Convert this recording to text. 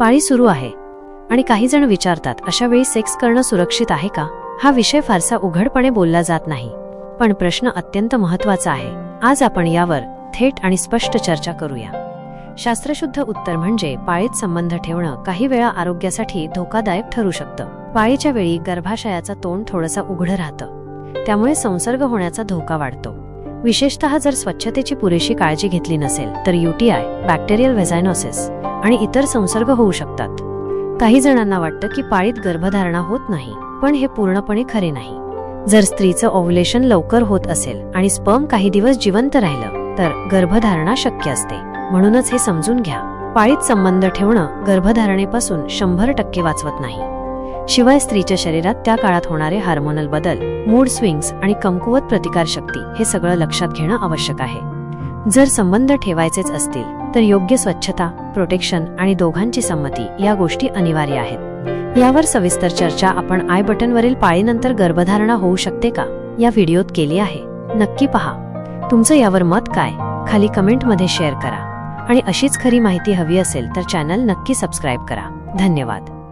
पाळी सुरू आहे. आणि काही जण विचारतात अशा वेळी सेक्स करणं सुरक्षित आहे का? हा विषय फारसा उघडपणे बोलला जात नाही. पण प्रश्न अत्यंत महत्त्वाचा आहे. आज आपण यावर थेट आणि स्पष्ट चर्चा करूया. शास्त्रशुद्ध उत्तर म्हणजे पाळीत संबंध ठेवणं काही वेळा आरोग्यासाठी धोकादायक ठरू शकतं. पाळीच्या वेळी गर्भाशयाचा तोंड थोडंसं उघडं राहतं. त्यामुळे संसर्ग होण्याचा धोका वाढतो. विशेषतः जर स्वच्छतेची पुरेशी काळजी घेतली नसेल तर युटीआय बॅक्टेरियल व्हेझायनोसिस आणि इतर संसर्ग होऊ शकतात. काही जणांना वाटतं की पाळीत गर्भधारणा होत नाही पण हे पूर्णपणे खरे नाही. जर स्त्रीचं ओव्हुलेशन लवकर होत असेल आणि स्पर्म काही दिवस जिवंत राहिलं तर गर्भधारणा शक्य असते. म्हणूनच हे समजून घ्या. पाळीत संबंध ठेवणं गर्भधारणेपासून शंभर टक्के वाचवत नाही. शिवाय स्त्रीच्या शरीरात त्या काळात होणारे हार्मोनल बदल मूड स्विंग्स आणि कमकुवत प्रतिकारशक्ती हे सगळं लक्षात घेणं आवश्यक आहे. जर संबंध ठेवायचेच असतील तर योग्य स्वच्छता प्रोटेक्शन आणि दोघांची संमती या गोष्टी अनिवार्य आहेत. यावर सविस्तर चर्चा आपण आय बटनवरील पाळीनंतर गर्भधारणा होऊ शकते का या व्हिडिओत केली आहे. नक्की पहा. तुमचं यावर मत काय खाली कमेंटमध्ये शेअर करा. आणि अशीच खरी माहिती हवी असेल तर चॅनल नक्की सबस्क्राईब करा. धन्यवाद.